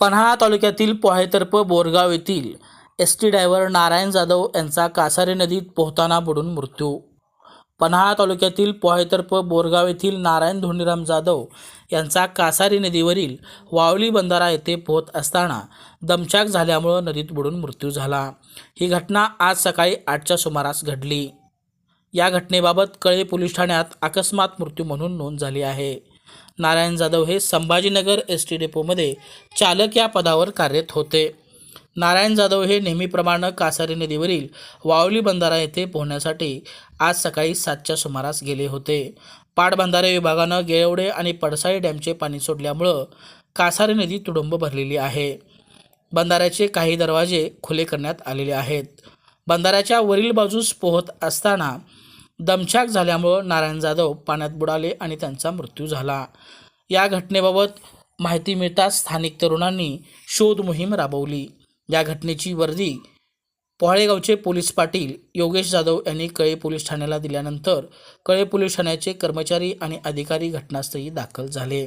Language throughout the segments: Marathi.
पन्हाळा तालुक्यातील पोहेतर्फ बोरगाव येथील S T driver Narayan Jadhav यांचा कासारे नदीत पोहताना बुडून मृत्यू. पन्हाळा तालुक्यातील पोहेतर्फ बोरगाव येथील नारायण धोंडीराम जाधव यांचा कासारी नदीवरील वावली बंधारा येथे पोहत असताना दमछाक झाल्यामुळं नदीत बुडून मृत्यू झाला. ही घटना आज सकाळी आठच्या सुमारास घडली. या घटनेबाबत कळे पोलीस ठाण्यात अकस्मात मृत्यू म्हणून नोंद झाली आहे. नारायण जाधव हे संभाजीनगर एस टी डेपोमध्ये चालक या पदावर कार्यरत होते. नारायण जाधव हे नेहमीप्रमाणे कासारी नदीवरील वावली बंधारा येथे पोहण्यासाठी आज सकाळी सातच्या सुमारास गेले होते. पाटबंधारे विभागानं गेवडे आणि पडसाळी डॅमचे पाणी सोडल्यामुळं कासारी नदी तुडुंब भरलेली आहे. बंधाऱ्याचे काही दरवाजे खुले करण्यात आलेले आहेत. बंधाऱ्याच्या वरील बाजूस पोहत असताना दमछाक झाल्यामुळं नारायण जाधव पाण्यात बुडाले आणि त्यांचा मृत्यू झाला. या घटनेबाबत माहिती मिळताच स्थानिक तरुणांनी शोध मोहीम राबवली. या घटनेची वर्दी पोहाळेगावचे पोलीस पाटील योगेश जाधव यांनी कळे पोलीस ठाण्याला दिल्यानंतर कळे पोलीस ठाण्याचे कर्मचारी आणि अधिकारी घटनास्थळी दाखल झाले.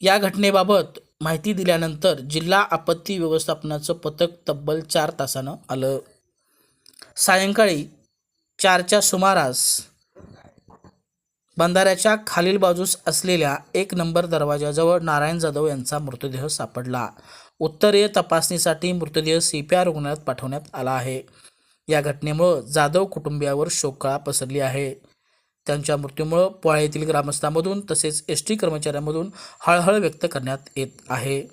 या घटनेबाबत माहिती दिल्यानंतर जिल्हा आपत्ती व्यवस्थापनाचं पथक तब्बल चार तासानं आलं. सायंकाळी चारच्या सुमारास बंधाऱ्याच्या खालील बाजूस असलेल्या एक नंबर दरवाजाजवळ नारायण जाधव यांचा मृतदेह सापडला. उत्तरीय तपासणीसाठी मृतदेह सी पी आर रुग्णालयात पाठवण्यात आला आहे. या घटनेमुळं जाधव कुटुंबियावर शोककळा पसरली आहे. त्यांच्या मृत्यूमुळं पोळा येथील ग्रामस्थांमधून तसेच एस टी कर्मचाऱ्यांमधून हळहळ व्यक्त करण्यात येत आहे.